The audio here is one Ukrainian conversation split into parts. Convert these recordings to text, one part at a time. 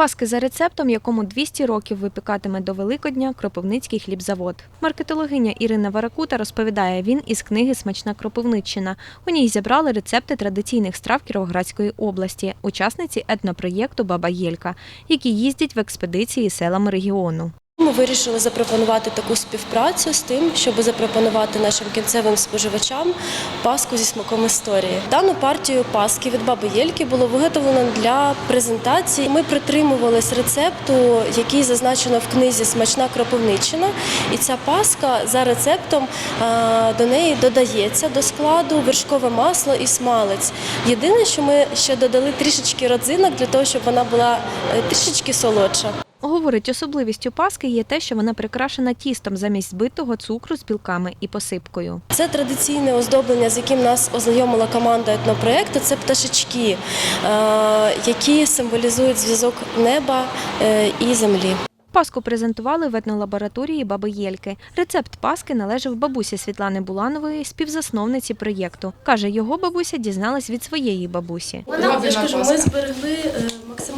Паски за рецептом, якому 200 років випікатиме до Великодня Кропивницький хлібзавод. Маркетологиня Ірина Варакута розповідає, він із книги Смачна Кропивниччина. У ній зібрали рецепти традиційних страв Кіровоградської області, учасниці етнопроєкту Баба Єлька, які їздять в експедиції селами регіону. Ми вирішили запропонувати таку співпрацю з тим, щоб запропонувати нашим кінцевим споживачам паску зі смаком історії. Дану партію паски від баби Єльки було виготовлено для презентації. Ми притримувались рецепту, який зазначено в книзі Смачна кропивниччина. І ця паска за рецептом до неї додається до складу вершкове масло і смалець. Єдине, що ми ще додали трішечки родзинок для того, щоб вона була е, трішечки солодша. Говорить, особливістю паски є те, що вона прикрашена тістом замість збитого цукру з білками і посипкою. Це традиційне оздоблення, з яким нас ознайомила команда етнопроєкту. Це пташечки, е, які символізують зв'язок неба е, і землі. Паску презентували в етнолабораторії Баби Єльки. Рецепт паски належав бабусі Світлани Буланової, співзасновниці проєкту. Каже, його бабуся дізналась від своєї бабусі. Вона я ж кажу, ми зберегли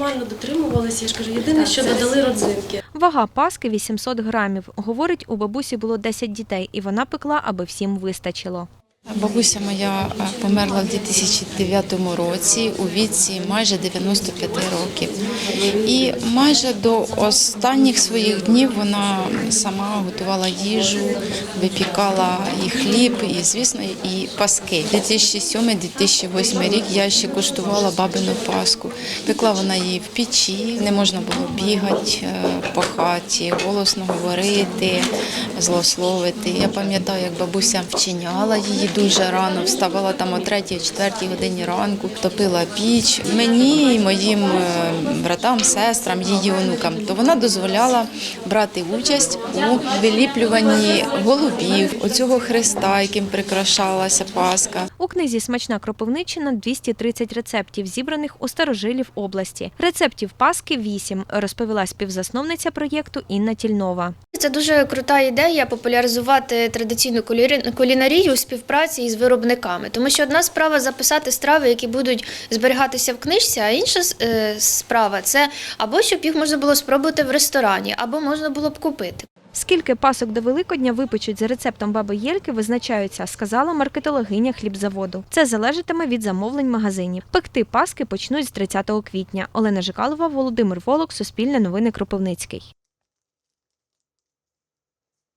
максимально дотримувалися. Я ж кажу, єдине, що додали родзинки. Вага паски 800 грамів. Говорить, у бабусі було 10 дітей, і вона пекла, аби всім вистачило. Бабуся моя е, померла в 2009 році у віці майже 95 років. І майже до останніх своїх днів вона сама готувала їжу, випікала і хліб, і, звісно, і паски. 2007-2008 рік я ще куштувала бабину паску. Пекла вона її в печі, не можна було бігати е, по хаті, голосно говорити, злословити. Я пам'ятаю, як бабуся вчиняла її дуже рано, вставала там о 3-4 годині ранку, топила піч. Мені і моїм е, братам, сестрам, її онукам, то вона дозволяла брати участь у виліплюванні голубів, оцього хреста, яким прикрашалася Пасха. У книзі Смачна кропивниччина 230 рецептів, зібраних у старожилів області. Рецептів паски 8, розповіла співзасновниця проєкту Інна Тільнова. Це дуже крута ідея популяризувати традиційну кулінарію у співпраці із виробниками. Тому що одна справа записати страви, які будуть зберігатися в книжці, а інша е, справа це або щоб їх можна було спробувати в ресторані, або можна було б купити. Скільки пасок до Великодня випечуть за рецептом баби Єльки, визначаються, сказала маркетологиня хлібзаводу. Це залежатиме від замовлень магазинів. Пекти паски почнуть з 30 квітня. Олена Жикалова, Володимир Волок, Суспільне новини Кропивницький.